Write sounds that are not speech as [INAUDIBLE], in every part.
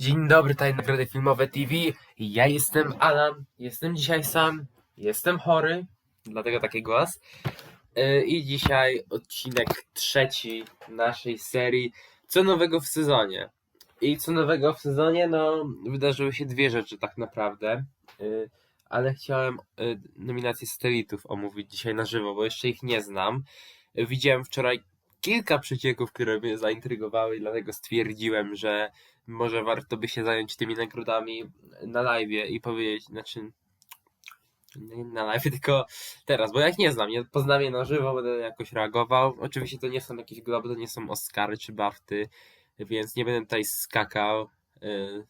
Dzień dobry, tajne nagrody filmowe TV. Ja jestem Alan, jestem dzisiaj sam, jestem chory, dlatego taki głos. Yy, I dzisiaj odcinek trzeci naszej serii Co nowego w sezonie. I co nowego w sezonie, no wydarzyły się dwie rzeczy tak naprawdę. Yy, Ale chciałem yy, nominacje satelitów omówić dzisiaj na żywo, bo jeszcze ich nie znam. Widziałem wczoraj kilka przecieków, które mnie zaintrygowały, i dlatego stwierdziłem, że może warto by się zająć tymi nagrodami na live i powiedzieć, znaczy nie na live, tylko teraz, bo jak nie znam, nie poznam je na żywo, będę jakoś reagował. Oczywiście to nie są jakieś globy, to nie są Oscary czy Bafty, więc nie będę tutaj skakał, yy,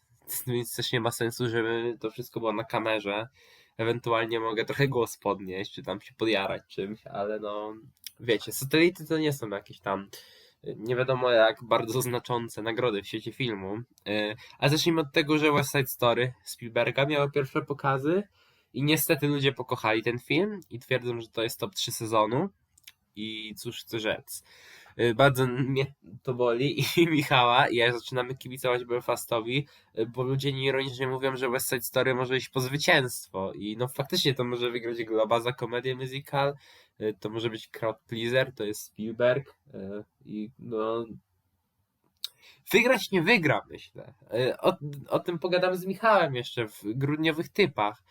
[LAUGHS] więc też nie ma sensu, żeby to wszystko było na kamerze. Ewentualnie mogę trochę głos podnieść, czy tam się podjarać czymś, ale no wiecie, satelity to nie są jakieś tam nie wiadomo jak bardzo znaczące nagrody w świecie filmu. Yy, Ale zacznijmy od tego, że West Side Story Spielberga miało pierwsze pokazy i niestety ludzie pokochali ten film i twierdzą, że to jest top 3 sezonu. I cóż chcę rzec. Yy, Bardzo mnie to boli i [LAUGHS] Michała i jak zaczynamy kibicować Belfastowi, yy, bo ludzie nieironicznie mówią, że West Side Story może iść po zwycięstwo i no faktycznie to może wygrać Globa za komedię musical, to może być crowd pleaser, to jest Spielberg yy, i no wygrać nie wygra myślę. Yy, O, o tym pogadam z Michałem jeszcze w grudniowych typach.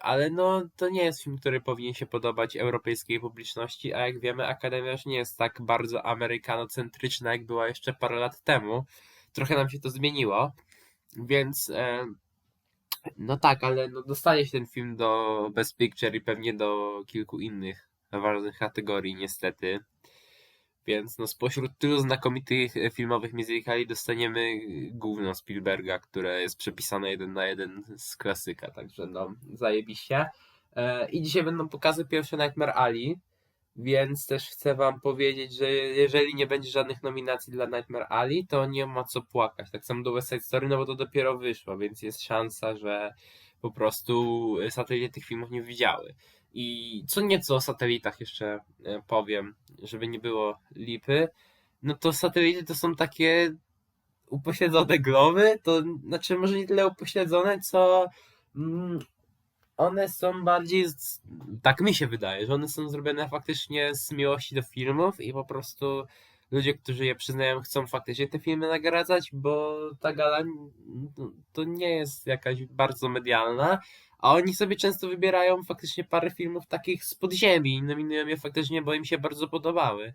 Ale no, to nie jest film, który powinien się podobać europejskiej publiczności, a jak wiemy, Akademia już nie jest tak bardzo amerykanocentryczna, jak była jeszcze parę lat temu. Trochę nam się to zmieniło, więc e, no tak, ale no dostanie się ten film do Best Picture i pewnie do kilku innych ważnych kategorii, niestety. Więc no spośród tylu znakomitych filmowych musicali dostaniemy gówno Spielberga, które jest przepisane jeden na jeden z klasyka, także no zajebiście. E, I dzisiaj będą pokazy pierwsze Nightmare Alley, więc też chcę wam powiedzieć, że jeżeli nie będzie żadnych nominacji dla Nightmare Alley, to nie ma co płakać. Tak samo do West Side Story, no bo to dopiero wyszło, więc jest szansa, że po prostu satelity tych filmów nie widziały. I co nieco o satelitach jeszcze e, powiem, żeby nie było lipy. No to satelity to są takie upośledzone globy, to znaczy może nie tyle upośledzone, co mm, one są bardziej, tak mi się wydaje, że one są zrobione faktycznie z miłości do filmów i po prostu ludzie, którzy je przyznają, chcą faktycznie te filmy nagradzać, bo ta gala to nie jest jakaś bardzo medialna, a oni sobie często wybierają faktycznie parę filmów takich z podziemi nominują je faktycznie, bo im się bardzo podobały.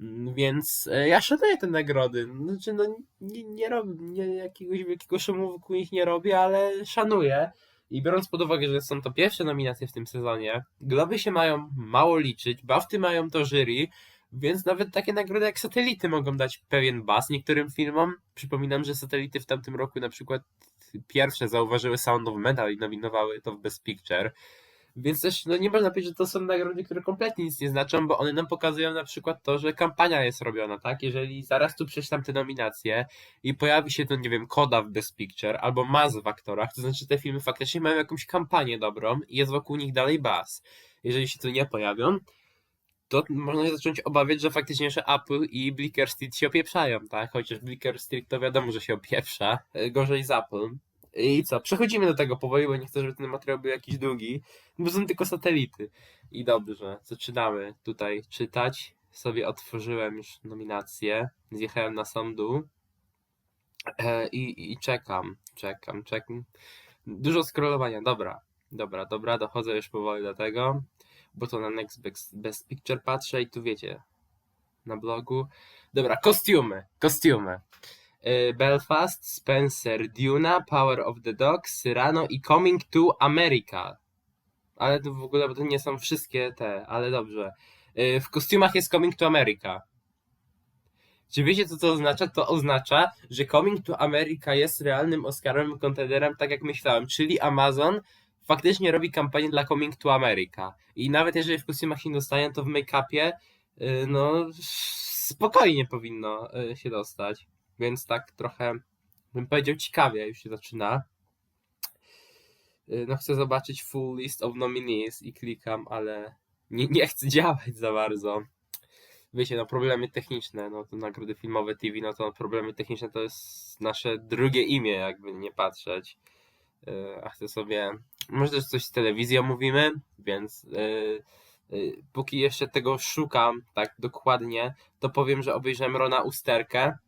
Mm, Więc e, ja szanuję te nagrody. Znaczy, no nie, nie robię, nie, jakiegoś wielkiego szumu nich nie robię, ale szanuję. I biorąc pod uwagę, że są to pierwsze nominacje w tym sezonie, Globy się mają mało liczyć, Bafty mają to jury, więc nawet takie nagrody jak Satelity mogą dać pewien bas niektórym filmom. Przypominam, że Satelity w tamtym roku na przykład pierwsze zauważyły Sound of Metal i nominowały to w Best Picture. Więc też no nie można powiedzieć, że to są nagrody, które kompletnie nic nie znaczą, bo one nam pokazują na przykład to, że kampania jest robiona, tak? Jeżeli zaraz tu przeczytam te nominacje i pojawi się to, nie wiem, Koda w Best Picture albo Maz w aktorach, to znaczy te filmy faktycznie mają jakąś kampanię dobrą i jest wokół nich dalej baz. Jeżeli się tu nie pojawią, to można się zacząć obawiać, że faktycznie że Apple i Blicker Street się opieprzają, tak? Chociaż Blicker Street to wiadomo, że się opieprza. e, Gorzej z Apple. I co? Przechodzimy do tego powoli, bo nie chcę, żeby ten materiał był jakiś długi, bo są tylko satelity. I dobrze, zaczynamy tutaj czytać. Sobie otworzyłem już nominację, zjechałem na dół e, i, i czekam, czekam, czekam. Dużo scrollowania, dobra, dobra, dobra, dochodzę już powoli do tego bo to na Next Best, Best Picture patrzę i tu wiecie, na blogu. Dobra, kostiumy, kostiumy. Y, Belfast, Spencer, Duna, Power of the Dog, Cyrano i Coming to America. Ale to w ogóle, bo to nie są wszystkie te, ale dobrze. Y, W kostiumach jest Coming to America. Czy wiecie, co to oznacza? To oznacza, że Coming to America jest realnym Oscarowym kontenderem, tak jak myślałem, czyli Amazon faktycznie robi kampanię dla Coming to America. I nawet jeżeli w kostiumach się dostają, to w make-upie y, no spokojnie powinno się dostać. Więc tak trochę bym powiedział ciekawie już się zaczyna. Y, No chcę zobaczyć full list of nominees i klikam, ale nie, nie chcę [LAUGHS] działać za bardzo. wiecie, no problemy techniczne, no to nagrody filmowe TV, no to problemy techniczne to jest nasze drugie imię, jakby nie patrzeć. Yy, A chcę sobie, może też coś z telewizją mówimy, więc yy, póki jeszcze tego szukam tak dokładnie, to powiem, że obejrzałem Rona Usterkę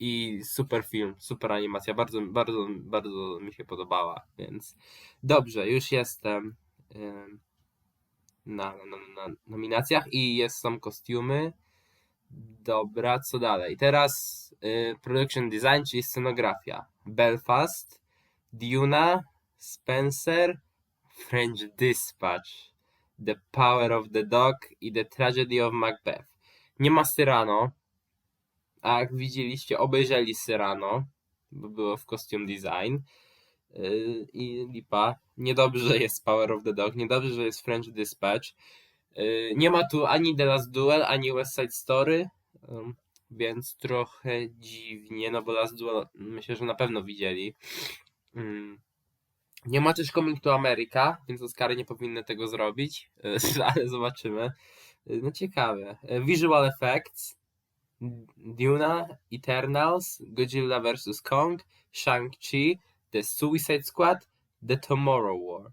i super film, super animacja, bardzo, bardzo, bardzo mi się podobała, więc dobrze, już jestem na, na, na nominacjach i jest, są kostiumy. Dobra, co dalej? Teraz y, production design, czyli scenografia. Belfast, Duna, Spencer, French Dispatch, The Power of the Dog i The Tragedy of Macbeth. Nie ma Cyrano, a jak widzieliście, obejrzeli Cyrano, bo było w costume design. Yy, I lipa. Niedobrze jest Power of the Dog, niedobrze, że jest French Dispatch. Yy, Nie ma tu ani The Last Duel, ani West Side Story, ym, więc trochę dziwnie, no bo Last Duel myślę, że na pewno widzieli. Ym, Nie ma też Coming to America, więc Oscary nie powinny tego zrobić, [LAUGHS] ale zobaczymy. Yy, No ciekawe. Visual Effects, Duna, Eternals, Godzilla vs. Kong, Shang-Chi, The Suicide Squad, The Tomorrow War.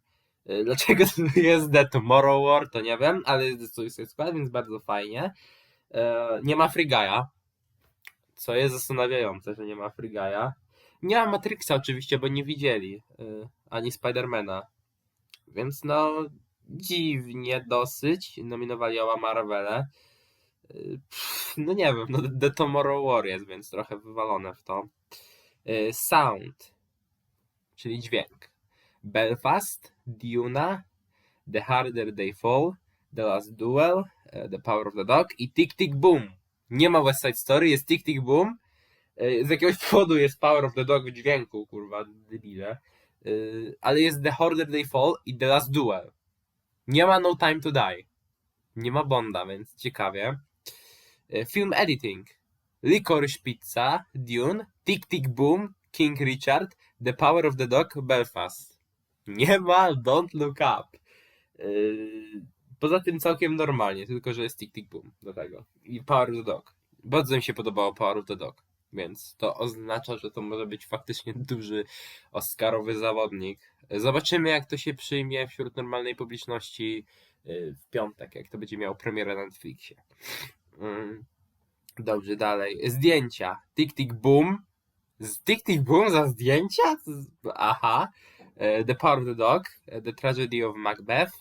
Y, Dlaczego to [LAUGHS] jest The Tomorrow War, to nie wiem, ale jest The Suicide Squad, więc bardzo fajnie. E, Nie ma Free Guy'a, co jest zastanawiające, że nie ma Free Guy'a. Nie ma Matrixa oczywiście, bo nie widzieli, y, ani Spidermana. Więc no, dziwnie dosyć nominowali oba Marvele. No nie wiem, no The Tomorrow War jest, więc trochę wywalone w to. Y, Sound, czyli dźwięk. Belfast, Duna, The Harder They Fall, The Last Duel, e, The Power of the Dog i Tick Tick Boom. Nie ma West Side Story, jest Tick Tick Boom. E, Z jakiegoś powodu jest Power of the Dog w dźwięku, kurwa, debile. E, Ale jest The Harder They Fall i The Last Duel. Nie ma No Time to Die. Nie ma Bonda, więc ciekawie. E, Film Editing. Licorice Pizza, Dune, Tick Tick Boom, King Richard, The Power of the Dog, Belfast. Nie ma Don't Look Up. Yy, Poza tym całkiem normalnie, tylko że jest Tick Tick Boom do tego. I Power of the Dog. Bardzo mi się podobało Power of the Dog, więc to oznacza, że to może być faktycznie duży Oscarowy zawodnik. Zobaczymy, jak to się przyjmie wśród normalnej publiczności yy, w piątek, jak to będzie miało premierę na Netflixie. Yy, Dobrze, dalej. Zdjęcia. Tick Tick Boom. Z Tick Tick Boom za zdjęcia? Aha. E, The Power of the Dog. e, The Tragedy of Macbeth.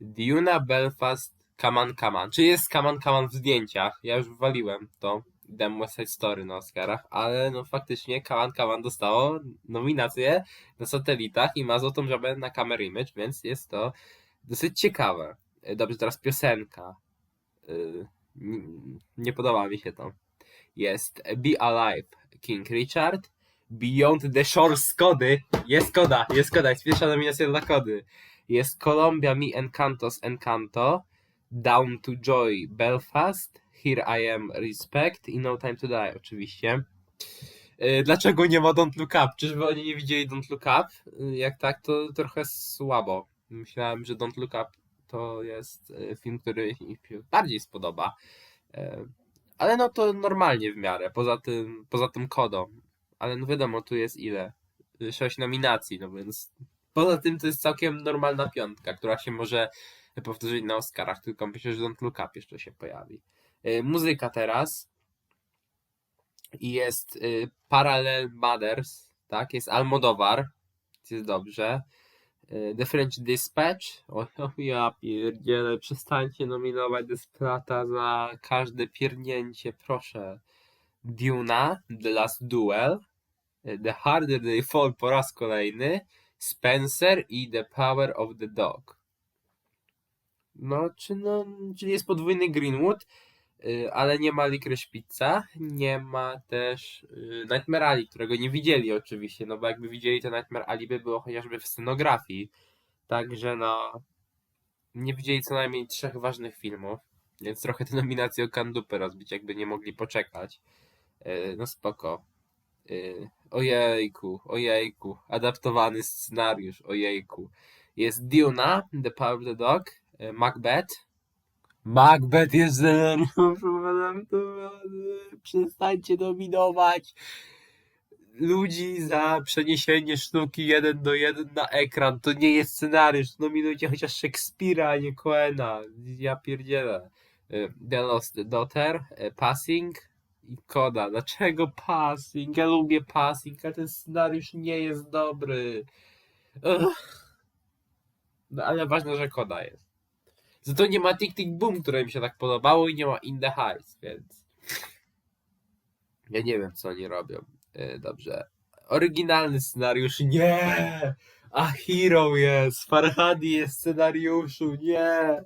Duna, Belfast, Come on. Czy jest Come on w zdjęciach? Ja już wywaliłem to. Dam West Side Story na Oscarach, ale no faktycznie Come on dostało nominację na satelitach i ma złotą żabę na Camera Image, więc jest to dosyć ciekawe. E, Dobrze, teraz piosenka. Nie podoba mi się to. Jest Be Alive, King Richard, Beyond the Shores Kody, jest Koda, jest Koda, jest pierwsza nominacja dla Kody. Jest Columbia Me Encantos Encanto, Down to Joy Belfast, Here I Am Respect i No Time to Die oczywiście. Y, Dlaczego nie ma Don't Look Up? Czyżby oni nie widzieli Don't Look Up? Y, Jak tak, to trochę słabo. Myślałem, że Don't Look Up to jest y, film, który mi się bardziej spodoba. E, Ale no to normalnie w miarę, poza tym, poza tym kodą. Ale no wiadomo, tu jest ile? Sześć nominacji, no więc poza tym to jest całkiem normalna piątka, która się może powtórzyć na Oscarach, tylko myślę, że Don't Look Up jeszcze się pojawi. E, Muzyka teraz. I jest Parallel Mothers, tak? Jest Almodóvar, jest dobrze. Y, The French Dispatch. O, [LAUGHS] ja pierdzielę, przestańcie nominować Desplata za każde piernięcie, proszę. Duna, The Last Duel, y, The Harder They Fall po raz kolejny, Spencer i The Power of the Dog. No, czy no, czyli jest podwójny Greenwood, ale nie ma Licorice Pizza, nie ma też y, Nightmare Alley, którego nie widzieli oczywiście, no bo jakby widzieli to Nightmare Alley by było chociażby w scenografii, także no nie widzieli co najmniej trzech ważnych filmów, więc trochę te nominacje o kandupę rozbić, jakby nie mogli poczekać. Y, No spoko. Y, Ojejku, ojejku, adaptowany scenariusz, ojejku. Jest Duna, The Power of the Dog, y, Macbeth, Macbeth jest adaptowany. [LAUGHS] Przestańcie dominować ludzi za przeniesienie sztuki jeden do jeden na ekran. To nie jest scenariusz. Nominujcie chociaż Szekspira, a nie Coena. Ja pierdzielę. Y, The Lost Daughter, y, Passing i Koda. Dlaczego Passing? Ja lubię Passing, ale ten scenariusz nie jest dobry. Ugh. No ale ważne, że Koda jest. Za to nie ma Tick Tick Boom, które mi się tak podobało i nie ma In The Heights, więc... Ja nie wiem, co oni robią. Y, Dobrze. Oryginalny scenariusz, nie! A Hero jest! Farhadi jest w scenariuszu, nie!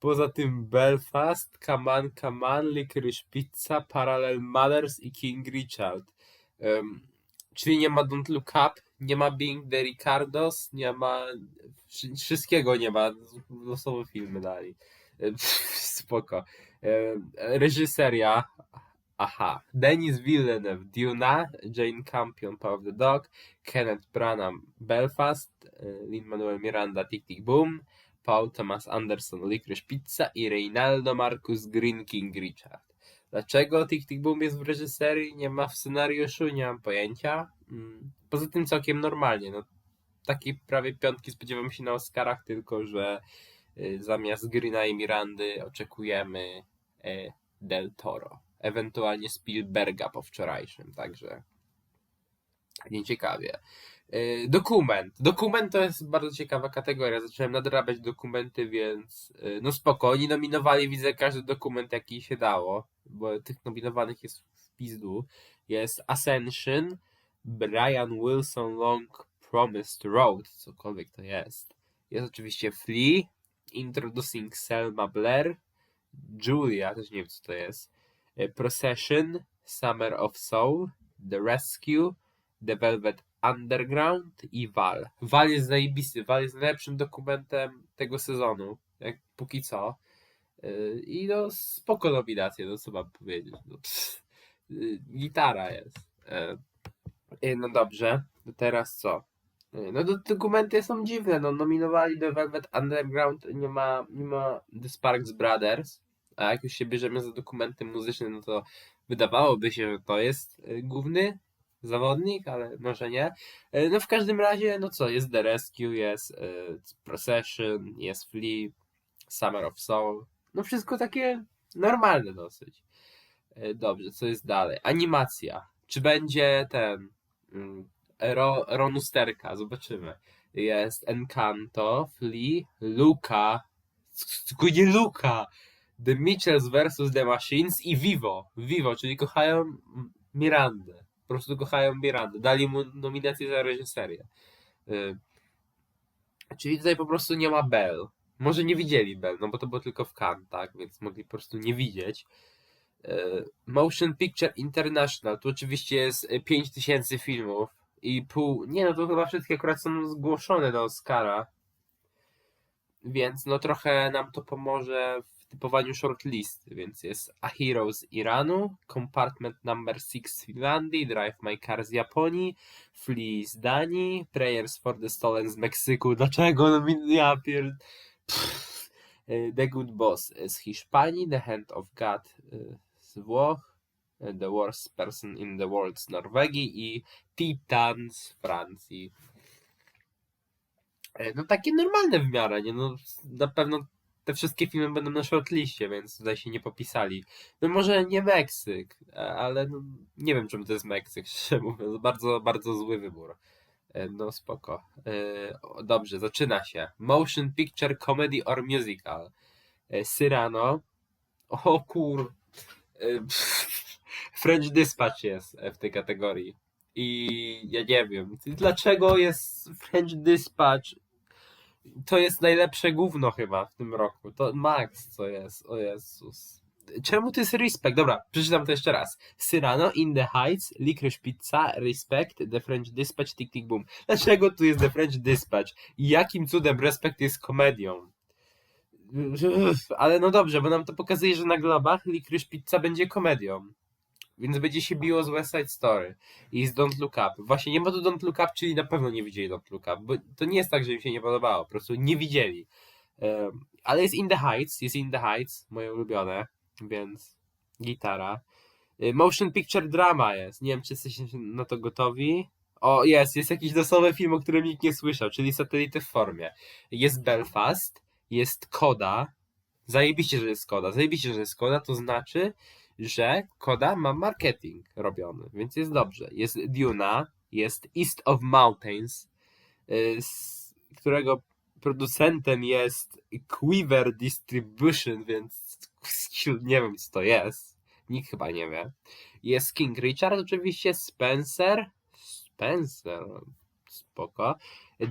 Poza tym Belfast, Kaman Kaman, Licorice Pizza, Parallel Mothers i King Richard. Em, czyli nie ma Don't Look Up, nie ma Being the Ricardos, nie ma... wszy- Wszystkiego nie ma. Losowe filmy dali. [LAUGHS] Spoko. Em, Reżyseria. Aha. Denis Villeneuve, Duna, Jane Campion, Power of the Dog, Kenneth Branagh, Belfast, y, Lin-Manuel Miranda, Tick Tick Boom, Paul Thomas Anderson, Licorice Pizza i Reynaldo Marcus Green, King Richard. Dlaczego Tick Tick Boom jest w reżyserii, nie ma w scenariuszu, nie mam pojęcia. Mm, Poza tym całkiem normalnie. No, takiej prawie piątki spodziewam się na Oscarach, tylko że y, zamiast Greena i Mirandy oczekujemy y, Del Toro. Ewentualnie Spielberga po wczorajszym, także nieciekawie. Y, Dokument. Dokument to jest bardzo ciekawa kategoria. Zacząłem nadrabiać dokumenty, więc no spoko. Oni nominowali, widzę, każdy dokument, jaki się dało, bo tych nominowanych jest w pizdu. Jest Ascension, Brian Wilson Long Promised Road, cokolwiek to jest. Jest oczywiście Flea, Introducing Selma Blair, Julia, też nie wiem co to jest, y, Procession, Summer of Soul, The Rescue, The Velvet Underground i Val. Val jest zajebisty, Val jest najlepszym dokumentem tego sezonu, jak póki co. Yy, I no spoko nominacje, no co mam powiedzieć. No, pff, yy, gitara jest. Yy, no dobrze, to teraz co? Yy, No to dokumenty są dziwne, no nominowali The Velvet Underground, nie ma, nie ma The Sparks Brothers, a jak już się bierzemy za dokumenty muzyczne, no to wydawałoby się, że to jest yy, główny zawodnik, ale może nie. E, No w każdym razie, no co, jest The Rescue, jest e, Procession, jest Flea, Summer of Soul. No wszystko takie normalne dosyć. E, Dobrze, co jest dalej? Animacja. Czy będzie ten Ro, Ron Usterka? Zobaczymy. Jest Encanto, Flea, Luca, nie Luca, The Mitchells vs. The Machines i Vivo. Vivo, czyli kochają Mirandę po prostu kochają Mirandę. Dali mu nominację za reżyserię. Y, Czyli tutaj po prostu nie ma Bell. Może nie widzieli Bell, no bo to było tylko w Cannes, tak? Więc mogli po prostu nie widzieć. Y, Motion Picture International. Tu oczywiście jest y, 5000 filmów i pół. Nie, no to chyba wszystkie akurat są zgłoszone do Oscara. Więc no trochę nam to pomoże w typowaniu shortlisty, więc jest A Hero z Iranu, Compartment Number 6 z Finlandii, Drive My Car z Japonii, Flea z Danii, Prayers for the Stolen z Meksyku. Dlaczego? No mi- ja. Y, The Good Boss z Hiszpanii, The Hand of God z Włoch, y, The Worst Person in the World z Norwegii i Titan z Francji. E, No takie normalne w miarę, nie? No na pewno te wszystkie filmy będą na shortliście, więc tutaj się nie popisali. No może nie Meksyk, a- ale no, nie wiem czemu to jest Meksyk, [LAUGHS] szczerze mówiąc. Bardzo, bardzo zły wybór. E, No spoko. E, Dobrze, zaczyna się. Motion Picture Comedy or Musical. E, Cyrano. O kur... [LAUGHS] French Dispatch jest e, w tej kategorii. I ja nie wiem, dlaczego jest French Dispatch to jest najlepsze gówno chyba w tym roku. To Max, co jest. O Jezus. Czemu to jest Respect? Dobra, przeczytam to jeszcze raz. Cyrano, In the Heights, Licorice Pizza, Respect, The French Dispatch, Tick Tick Boom. Dlaczego tu jest The French Dispatch? I jakim cudem Respect jest komedią? Ale no dobrze, bo nam to pokazuje, że na globach Licorice Pizza będzie komedią. Więc będzie się biło z West Side Story i z Don't Look Up. Właśnie nie ma tu Don't Look Up, czyli na pewno nie widzieli Don't Look Up, bo to nie jest tak, że im się nie podobało, po prostu nie widzieli. Em, Ale jest In the Heights, jest In the Heights, moje ulubione, więc gitara. Y, Motion Picture Drama jest, nie wiem czy jesteście na to gotowi. O, jest, jest jakiś losowy film, o którym nikt nie słyszał, czyli Satelity w formie. Jest Belfast, jest Koda, zajebiście, że jest Koda, zajebiście, że jest Koda, to znaczy, że Koda ma marketing robiony, więc jest dobrze. Jest Duna, jest East of Mountains, y, którego producentem jest Quiver Distribution, więc nie wiem co to jest. Nikt chyba nie wie. Jest King Richard oczywiście, Spencer, Spencer, spoko.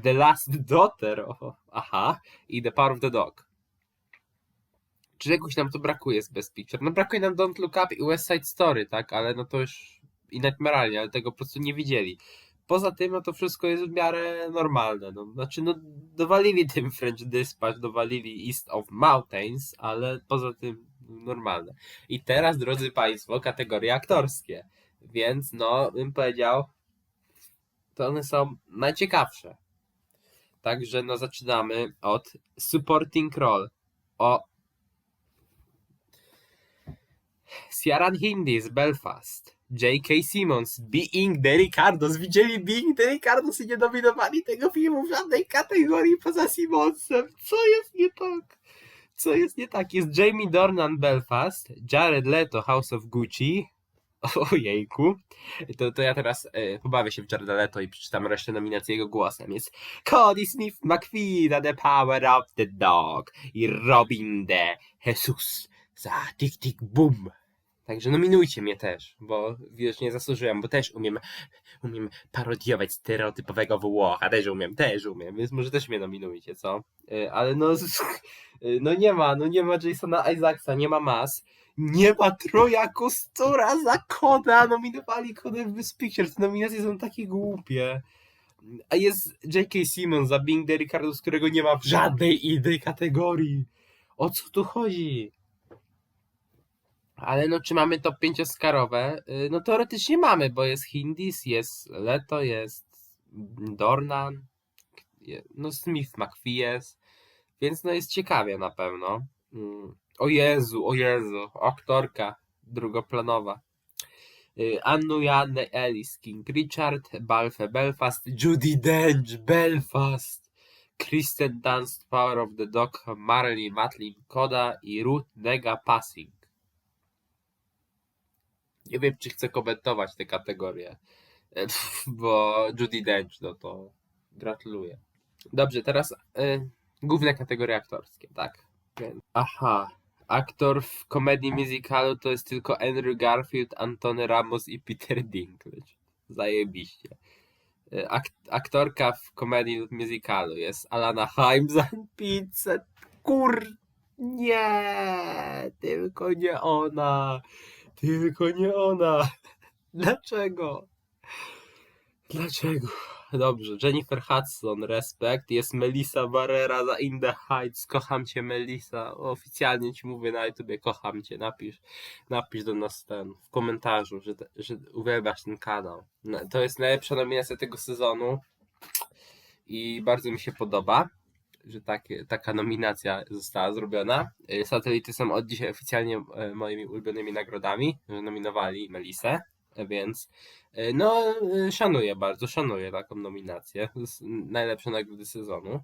The Last Daughter, aha, i The Power of the Dog. Czegoś nam tu brakuje z Best Picture. No brakuje nam Don't Look Up i West Side Story, tak, ale no to już i Nightmaralnie, ale tego po prostu nie widzieli. Poza tym, no to wszystko jest w miarę normalne. No, znaczy, no, dowalili tym French Dispatch, dowalili East of Mountains, ale poza tym normalne. I teraz, drodzy Państwo, kategorie aktorskie. Więc, no, bym powiedział, to one są najciekawsze. Także, no, zaczynamy od Supporting Role. O Ciaran Hindy z Belfast. J.K. Simmons, Being the Ricardos. Widzieli Being the Ricardos i nie nominowali tego filmu w żadnej kategorii poza Simmonsem. Co jest nie tak? Co jest nie tak? Jest Jamie Dornan Belfast, Jared Leto House of Gucci. [LAUGHS] Ojejku. To, to ja teraz e, pobawię się w Jareda Leto i przeczytam resztę nominacji jego głosem. Jest Cody Smith McPhee The Power of the Dog i Robin de Jesus za Tick Tick Boom. Także nominujcie mnie też, bo wiesz, nie zasłużyłem, bo też umiem, umiem parodiować stereotypowego Włocha, też umiem, też umiem, więc może też mnie nominujcie, co? Y, Ale no, y, [LAUGHS] no nie ma, no nie ma Jasona Isaacsa, nie ma Mas, nie ma Troja Kostura za Koda, nominowali Kodę w Best nominacje są takie głupie. A jest J.K. Simmons za Bing the Ricardo, z którego nie ma w żadnej innej kategorii. O co tu chodzi? Ale no, czy mamy top 5 Oscarowe? Y, No teoretycznie mamy, bo jest Hindis, jest Leto, jest Dornan, no Smith McPhee jest, więc no jest ciekawie na pewno. O Jezu, o Jezu, aktorka drugoplanowa. Y, Annu Janne Ellis, King Richard, Balfe Belfast, Judy Dench, Belfast, Kristen Dunst, Power of the Dog, Marilyn Matlin, Koda i Ruth Nega Passing. Nie wiem, czy chcę komentować te kategorie, e, bo Judy Dench, no to gratuluję. Dobrze, teraz y, główne kategorie aktorskie, tak. Aha, aktor w komedii musicalu to jest tylko Andrew Garfield, Antony Ramos i Peter Dinklage. Zajebiście. Y, Ak aktorka w komedii musicalu jest Alana Haim za pizzę. Kur... Nie, tylko nie ona. Tylko nie ona. [LAUGHS] Dlaczego? Dlaczego? Dobrze, Jennifer Hudson, respekt. Jest Melissa Barrera za In the Heights. Kocham cię, Melissa. Oficjalnie ci mówię na YouTubie, kocham cię. Napisz, napisz do nas ten w komentarzu, że, że uwielbiasz ten kanał. No, To jest najlepsza nominacja tego sezonu i bardzo mi się podoba, że takie, taka nominacja została zrobiona. Y, Satelity są od dzisiaj oficjalnie e, moimi ulubionymi nagrodami, że nominowali Melisę, więc e, no e, szanuję bardzo, szanuję taką nominację. Najlepsze nagrody sezonu.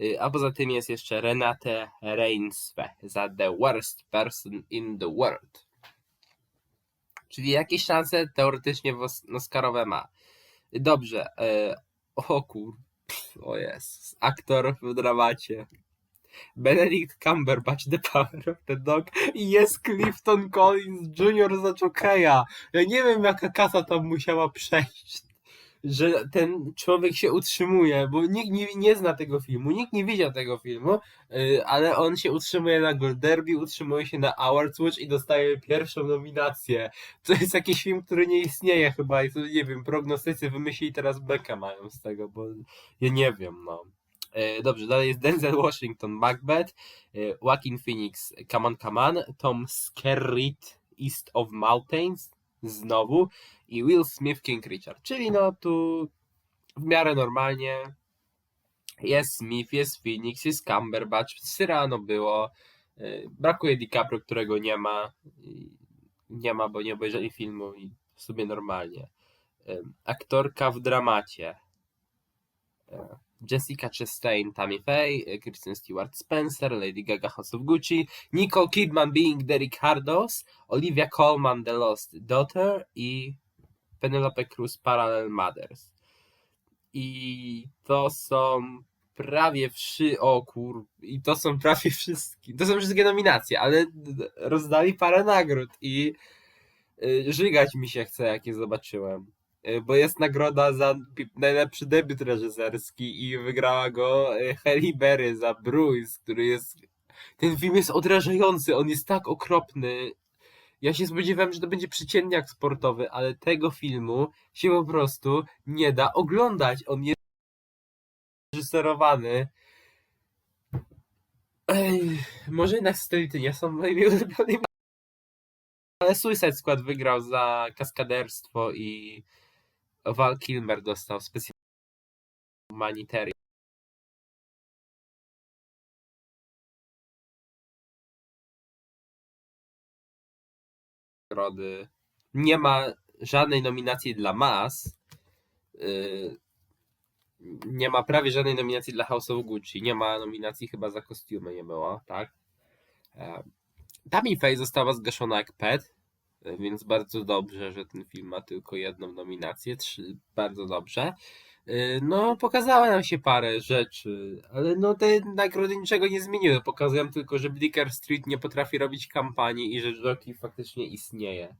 Y, A poza tym jest jeszcze Renate Reinsve za The Worst Person in the World. Czyli jakieś szanse teoretycznie Oscarowe ma. Dobrze. e, O kur... O jest. Aktor w dramacie. Benedict Cumberbatch, The Power of the Dog i jest Clifton Collins Jr. za Jokeja. Ja nie wiem jaka kasa tam musiała przejść, że ten człowiek się utrzymuje, bo nikt nie, nie zna tego filmu, nikt nie widział tego filmu, yy, ale on się utrzymuje na Gold Derby, utrzymuje się na Awards Watch i dostaje pierwszą nominację. To jest jakiś film, który nie istnieje chyba i to nie wiem, prognostycy wymyślili teraz bekę mają z tego, bo ja nie wiem, no. E, Dobrze, dalej jest Denzel Washington, Macbeth, e, Joaquin Phoenix, Come On, Come On, Tom Skerritt, East of Mountains, znowu, i Will Smith, King Richard. Czyli no tu w miarę normalnie. Jest Smith, jest Phoenix, jest Cumberbatch, Cyrano było. Y, Brakuje DiCaprio, którego nie ma. Nie ma, bo nie obejrzeli filmu i sobie normalnie. Aktorka w dramacie. Jessica Chastain, Tammy Faye, Kristen Stewart Spencer, Lady Gaga House of Gucci, Nicole Kidman being the Ricardos, Olivia Colman The Lost Daughter i Penelope Cruz Parallel Mothers. I to są prawie wszy... O kur... I to są prawie wszystkie... To są wszystkie nominacje, ale rozdali parę nagród i y, żygać mi się chce, jak je zobaczyłem. Y, Bo jest nagroda za najlepszy debiut reżyserski i wygrała go y, Halle Berry za Bruce, który jest... Ten film jest odrażający, on jest tak okropny. Ja się spodziewałem, że to będzie przeciętniak sportowy, ale tego filmu się po prostu nie da oglądać. On jest reżyserowany. Ej, może jednak Stelity są moimi ulubionymi. Ale Suicide Squad wygrał za kaskaderstwo i Val Kilmer dostał specjalną humanitarian. nagrody. Nie ma żadnej nominacji dla Mas. Yy, Nie ma prawie żadnej nominacji dla House of Gucci. Nie ma nominacji chyba za kostiumy, nie było, tak? E, Tammy Faye została zgaszona jak pet, więc bardzo dobrze, że ten film ma tylko jedną nominację. Trzy, bardzo dobrze. E, No, pokazały nam się parę rzeczy, ale no te nagrody niczego nie zmieniły. Pokazują tylko, że Blicker Street nie potrafi robić kampanii i że Jockey faktycznie istnieje.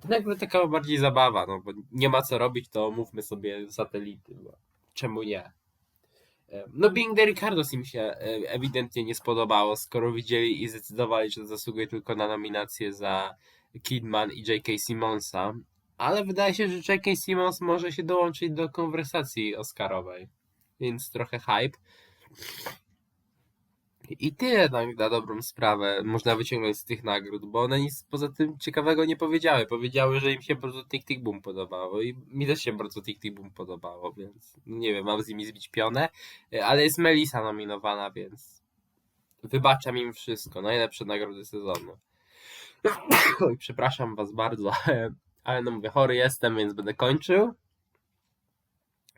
To jakby taka bardziej zabawa, no bo nie ma co robić, to mówmy sobie satelity. Bo czemu nie? E, No Being the Ricardos im się e, ewidentnie nie spodobało, skoro widzieli i zdecydowali, że zasługuje tylko na nominację za Kidman i J.K. Simonsa. Ale wydaje się, że J.K. Simmons może się dołączyć do konwersacji Oscarowej. Więc trochę hype. I tyle tak na dobrą sprawę można wyciągnąć z tych nagród, bo one nic poza tym ciekawego nie powiedziały. Powiedziały, że im się bardzo Tick Tick Boom podobało i mi też się bardzo Tick Tick Boom podobało, więc no nie wiem, mam z nimi zbić pionę, ale jest Melisa nominowana, więc wybaczam im wszystko. Najlepsze nagrody sezonu. [COUGHS] Oj, przepraszam was bardzo, ale no mówię, chory jestem, więc będę kończył.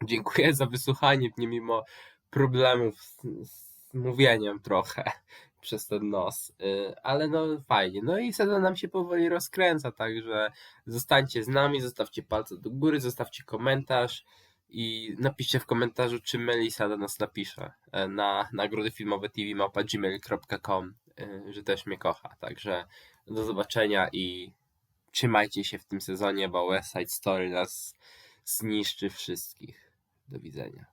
Dziękuję za wysłuchanie mnie mimo problemów z, z mówieniem trochę [LAUGHS] przez ten nos, Y, ale no fajnie. No i sezon nam się powoli rozkręca, także zostańcie z nami, zostawcie palce do góry, zostawcie komentarz i napiszcie w komentarzu, czy Melisa do nas napisze e, na nagrody filmowe tvmapa.gmail.com, y, że też mnie kocha. Także do zobaczenia i trzymajcie się w tym sezonie, bo West Side Story nas zniszczy wszystkich. Do widzenia.